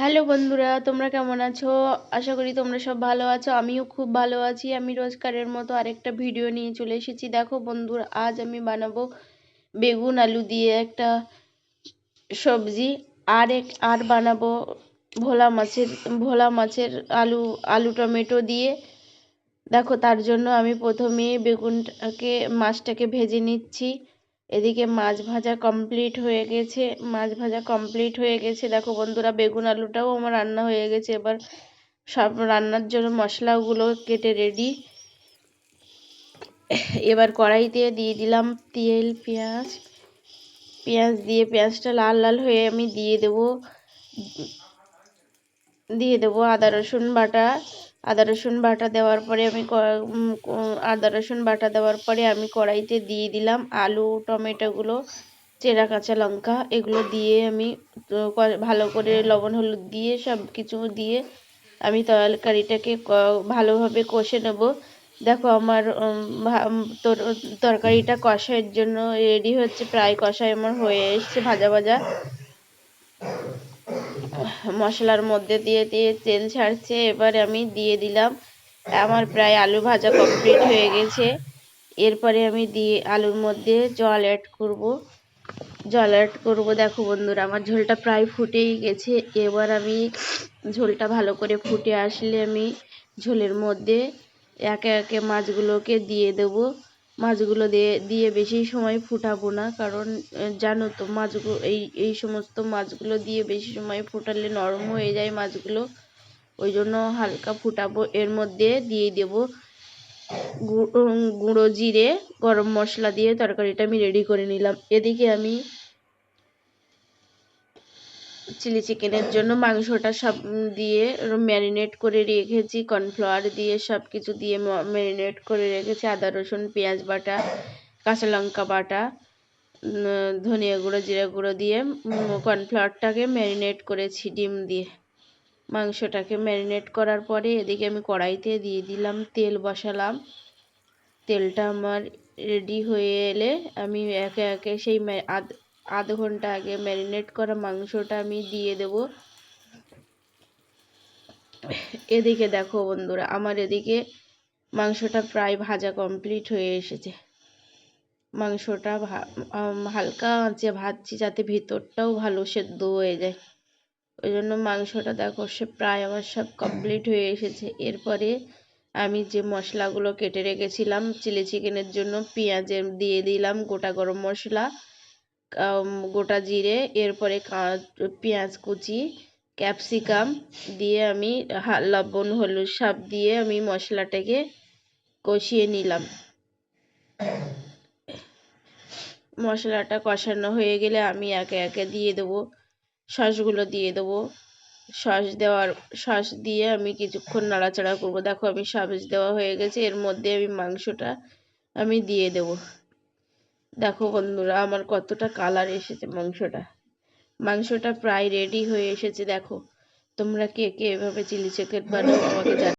Hello বন্ধুরা, তোমরা কেমন আছো? আশা করি তোমরা সব ভালো আছো, আমিও খুব ভালো আছি। আমি রোজকারের মতো আরেকটা ভিডিও নিয়ে চলে এসেছি। দেখো বন্ধুরা, আজ আমি বানাবো বেগুন আলু দিয়ে একটা সবজি, আর এক, আর বানাবো ভোলা মাছের ভোলা মাছের আলু আলু টমেটো দিয়ে। দেখো, তার জন্য আমি প্রথমে বেগুনটাকে, মাছটাকে ভেজে নিচ্ছি। এদিকে মাছ ভাজা কমপ্লিট হয়ে গেছে, মাছ ভাজা কমপ্লিট হয়ে গেছে। দেখো বন্ধুরা, বেগুন আলুটাও আমার রান্না হয়ে গেছে। এবার সব রান্নার জন্য মশলাগুলো কেটে রেডি এবার কড়াইতে দিয়ে দিলাম তেল, পেঁয়াজ। পেঁয়াজ দিয়ে পেঁয়াজটা লাল লাল হয়ে আমি দিয়ে দেবো দিয়ে দেবো আদা, রসুন বাটা। আদা, রসুন বাটা দেওয়ার পরে আমি আদা, রসুন বাটা দেওয়ার পরে আমি কড়াইতে দিয়ে দিলাম আলু, টমেটোগুলো, চেরা কাঁচা লঙ্কা, এগুলো দিয়ে আমি ভালো করে লবণ, হলুদ দিয়ে সব কিছু দিয়ে আমি তরকারিটাকে ভালোভাবে কষে নেব। দেখো আমার তরকারিটা কষাইয়ের জন্য রেডি হচ্ছে, প্রায় কষাই আমার হয়ে এসছে ভাজা ভাজা। মশলার মধ্যে দিয়ে দিয়ে তেল ছাড়ছে, এবার আমি দিয়ে দিলাম। আমার প্রায় আলু ভাজা কমপ্লিট হয়ে গেছে। এরপরে আমি দিয়ে, আলুর মধ্যে জল অ্যাড করব। জল অ্যাড করব, দেখো বন্ধুরা, আমার ঝোলটা প্রায় ফুটেই গেছে। এবার আমি ঝোলটা ভালো করে ফুটে আসলে আমি ঝোলের মধ্যে একে একে মাছগুলোকে দিয়ে দেবো। মাছগুলো দিয়ে দিয়ে বেশি সময় ফুটাবো না। কারণ জানো তো মাছগুলো এই এই সমস্ত মাছগুলো দিয়ে বেশি সময় ফুটালে নরম হয়ে যায় মাছগুলো। ওই জন্য হালকা ফুটাবো। এর মধ্যে দিয়ে দেব গুঁড়ো জিরে, গরম মশলা দিয়ে তরকারিটা আমি রেডি করে নিলাম। এদিকে আমি চিলি চিকেনের জন্য মাংসটা সব দিয়ে ম্যারিনেট করে রেখেছি, কর্নফ্লাওয়ার দিয়ে সব কিছু দিয়ে ম্যারিনেট করে রেখেছি, আদা, রসুন, পেঁয়াজ বাটা, কাঁচা লঙ্কা বাটা ধনিয়া গুঁড়ো, জিরা গুঁড়ো দিয়ে কর্নফ্লাওয়ারটাকে ম্যারিনেট করেছি ডিম দিয়ে। মাংসটাকে ম্যারিনেট করার পরে এদিকে আমি কড়াইতে দিয়ে দিলাম তেল বসালাম। তেলটা আমার রেডি হয়ে এলে আমি একে একে সেই আধ ঘণ্টা আগে ম্যারিনেট করা মাংসটা আমি দিয়ে দেব। এদিকে দেখো বন্ধুরা, আমার এদিকে মাংসটা প্রায় ভাজা কমপ্লিট হয়ে এসেছে। মাংসটা হালকা আঁচে ভাজছি যাতে ভিতরটাও ভালো সেদ্ধ হয়ে যায়। ওই জন্য মাংসটা দেখো, সে প্রায় আমার সব কমপ্লিট হয়ে এসেছে। এরপরে আমি যে মশলাগুলো কেটে রেখেছিলাম, চিলি চিকেনের জন্য পেঁয়াজের দিয়ে দিলাম গোটা গরম মশলা। গোটা জিরে, এরপরে পেঁয়াজ কুচি, ক্যাপসিকাম দিয়ে আমি লবণ, হলুদ সব দিয়ে আমি মশলাটাকে কষিয়ে নিলাম। মশলাটা কষানো হয়ে গেলে আমি একে একে দিয়ে দেবো, সসগুলো দিয়ে দেবো। সস দেওয়ার, সস দিয়ে আমি কিছুক্ষণ নাড়াচাড়া করব। দেখো আমি সস দেওয়া হয়ে গেছে, এর মধ্যে আমি মাংসটা আমি দিয়ে দেবো। দেখো বন্ধুরা, আমার কতটা কালার এসেছে মাংসটা। মাংসটা প্রায় রেডি হয়ে এসেছে, দেখো। তোমরা কে কে এভাবে চিলি চিকেন বানাও আমাকে